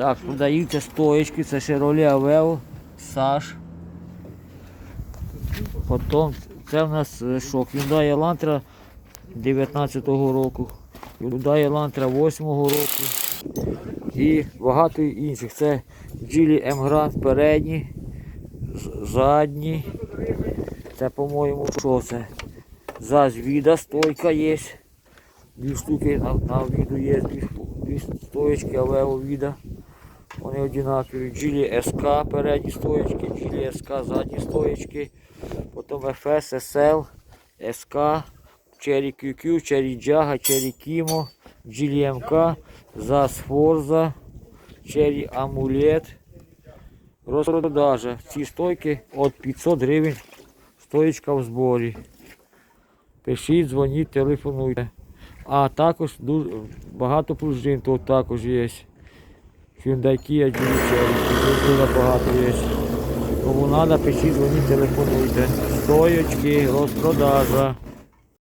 Так, продаються стоечки, це Chevrolet Aveo, Саш. Потім це в нас е, що, Hyundai Elantra 19-го року, Hyundai Elantra 8-го року і багато інших. Це M Grand передні, задні. Це, по-моєму, що це? За звіда стойка є. Дві штуки на, на віду є, дві, дві стоечки Aveo віда. Вони одинакові. Geely SK передні стоечки, Geely SK задні стоечки. Потім FS, SL, SK, Cherry QQ, Cherry Jaga, Cherry Kimo, Geely MK, ZAS Forza, Cherry Amulet. Розпродажа. Ці стойки від 500 гривень стоїчка в зборі. Пишіть, дзвоніть, телефонуйте. А також багато пружин тут також є. Hyundai Kia Geely дуже багато є. Кому треба, пишіть, дзвоніть, телефонуйте. Стоєчки, розпродажа.